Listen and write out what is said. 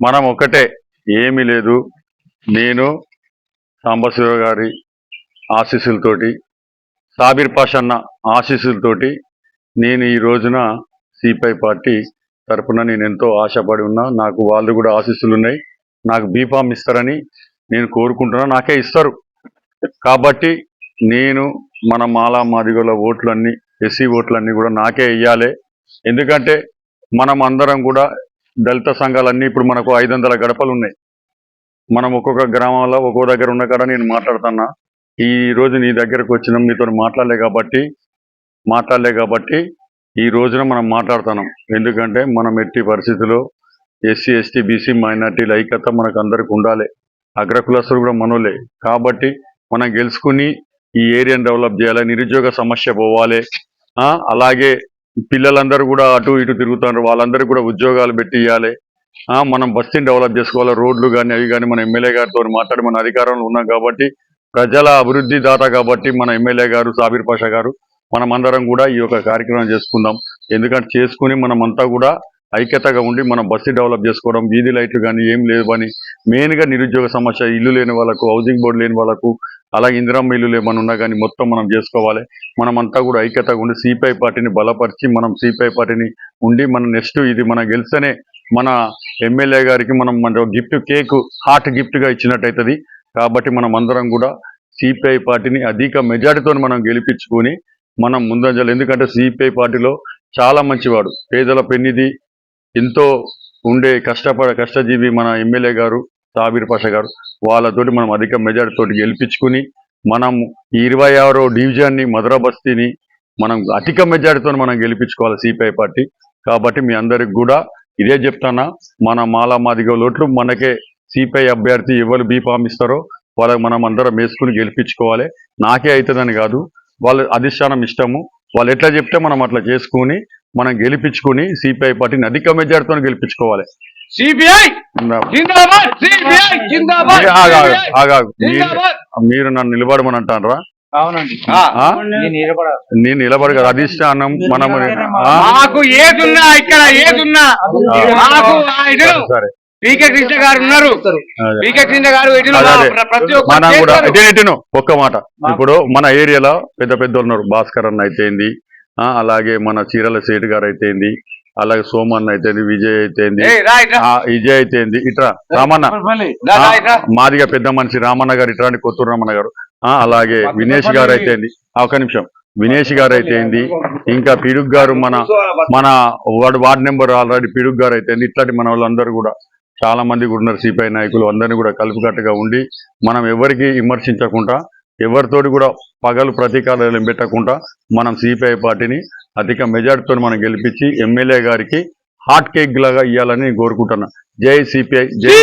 మనం ఒకటే ఏమీ లేదు. నేను సాంబశివ గారి ఆశీస్సులతోటి సాబిర్ పాషన్న ఆశీస్సులతోటి నేను ఈ రోజున సిపిఐ పార్టీ తరఫున నేను ఎంతో ఆశపడి ఉన్నా. నాకు వాళ్ళు కూడా ఆశీస్సులు ఉన్నాయి నాకు బీఫామ్ ఇస్తారని నేను కోరుకుంటున్నా. నాకే ఇస్తారు. కాబట్టి నేను మన మాలా మాదిగల ఓట్లన్నీ ఎస్సీ ఓట్లన్నీ కూడా నాకే ఇవ్వాలి ఎందుకంటే మనం అందరం కూడా దళిత సంఘాలన్నీ ఇప్పుడు మనకు ఐదు వందల గడపలు ఉన్నాయి మనం ఒక్కొక్క గ్రామంలో ఒక్కొక్క దగ్గర ఉన్న కాడ నేను మాట్లాడుతున్నా. ఈ రోజు నీ దగ్గరకు వచ్చిన మీతో మాట్లాడలే కాబట్టి మాట్లాడలే కాబట్టి ఈ రోజున మనం మాట్లాడుతున్నాం. ఎందుకంటే మనం ఎట్టి పరిస్థితుల్లో ఎస్సీ ఎస్టీ బీసీ మైనార్టీల ఐక్యత మనకు అందరికి ఉండాలి. అగ్రకులస్తులు కూడా మనోలే కాబట్టి మనం గెలుచుకుని ఈ ఏరియాని డెవలప్ చేయాలి నిరుద్యోగ సమస్య పోవాలి. ఆ, అలాగే పిల్లలందరూ కూడా అటు ఇటు తిరుగుతున్నారు వాళ్ళందరికీ కూడా ఉద్యోగాలు పెట్టి ఇవ్వాలి ఆ, మనం బస్సుని డెవలప్ చేసుకోవాలి? రోడ్లు కానీ అవి కానీ మన ఎమ్మెల్యే గారితో మాట్లాడి మన అధికారంలో ఉన్నాం కాబట్టి ప్రజల అభివృద్ధి దాత కాబట్టి మన ఎమ్మెల్యే గారు సాబీర్ పాషా గారు మనం అందరం కూడా ఈ యొక్క కార్యక్రమం చేసుకుందాం. ఎందుకంటే చేసుకుని మనం అంతా కూడా ఐక్యతగా ఉండి మనం బస్సు డెవలప్ చేసుకోవడం వీధి లైట్లు కానీ ఏం లేవు అని మెయిన్గా నిరుద్యోగ సమస్య ఇల్లు లేని వాళ్ళకు హౌసింగ్ బోర్డు లేని వాళ్ళకు అలాగే ఇందిరమ్మ ఇల్లు ఏమైనా ఉన్నా కానీ మొత్తం మనం చేసుకోవాలి. మనం అంతా కూడా ఐక్యతగా ఉండి సిపిఐ పార్టీని బలపరిచి మనం సిపిఐ పార్టీని ఉండి మన నెక్స్ట్ ఇది మన గెలిస్తేనే మన ఎమ్మెల్యే గారికి మనం మన గిఫ్ట్ కేక్ హార్ట్ గిఫ్ట్గా కాబట్టి మనం అందరం కూడా సిపిఐ పార్టీని అధిక మెజారిటీతో మనం గెలిపించుకొని మనం ముందంజలు. ఎందుకంటే సిపిఐ పార్టీలో చాలా మంచివాడు. పేదల పెన్నిది ఎంతో ఉండే కష్టపడ కష్టజీవి మన ఎమ్మెల్యే గారు సాబీర్ పాషా గారు వాళ్ళతోటి మనం అధిక మెజారిటీ తోటి గెలిపించుకుని మనం ఈ ఇరవై ఆరో డివిజన్ని మధురా బస్తీని మనం అధిక మెజార్టీతో మనం గెలిపించుకోవాలి సిపిఐ పార్టీ. కాబట్టి మీ అందరికి కూడా ఇదే చెప్తానా మన మాలా మాదిగ లోట్లు మనకే సిపిఐ అభ్యర్థి ఎవరు బీఫామ్ ఇస్తారో వాళ్ళకి మనం అందరం వేసుకుని గెలిపించుకోవాలి. నాకే అవుతుందని కాదు వాళ్ళ అధిష్టానం ఇష్టము. వాళ్ళు ఎట్లా చెప్తే మనం అట్లా చేసుకుని మనం గెలిపించుకుని సిపిఐ పార్టీని అధిక మెజార్టీతో గెలిపించుకోవాలి. సిబిఐ జిందాబాద్. సిబిఐ జిందాబాద్? మీరు- నన్ను నిలబడమని అంటారా అవునండి. ఆ, నేను నిలబడాలి. నేను నిలబడు కదా అధిష్టానం మనము? మాకు ఏదున్నా ఇక్కడ ఏదున్నా మాకు ఆ ఎదురు సరే. పీకే కృష్ణ గారు ఉన్నారు. పీకే కృష్ణ ఒక్క మనం కూడా మాట. ఇప్పుడు మన ఏరియాలో పెద్ద పెద్ద ఉన్నారు. భాస్కర్ అన్న అయితేంది ఆ, అలాగే మన చీరల సేటు గారు అయితేంది అలాగే సోమన్న అయితేంది విజయ్ అయితేంది ఇట్రా. విజయ్ అయితేంది ఇట్రా రామన్న. ఇట్రా. మాదిగా పెద్ద మనిషి రామన్న గారు ఇట్లాంటి కొత్తూరు రామన్న గారు. ఆ, అలాగే వినేష్ గారు అయితేంది. ఆ, ఒక్క నిమిషం. వినేష్ గారు అయితేంది ఇంకా పిడుగ్ గారు మన మన వార్డు వార్డు నెంబర్ ఆల్రెడీ పిడుగ్ గారు అయితే ఇట్లాంటి మన వాళ్ళందరూ కూడా. చాలా మంది కూడా ఉన్నారు సిపిఐ నాయకులు అందరినీ కూడా కలుపుకట్టుగా ఉండి మనం ఎవరికి విమర్శించకుండా ఎవరితోటి కూడా పగలు ప్రతీకారాలు పెట్టకుండా మనం సిపిఐ పార్టీని అధిక మెజార్టీతో మనం గెలిపించి ఎమ్మెల్యే గారికి హాట్ కేక్ లాగా ఇవ్వాలని నేను కోరుకుంటున్నా. జై సిపిఐ జై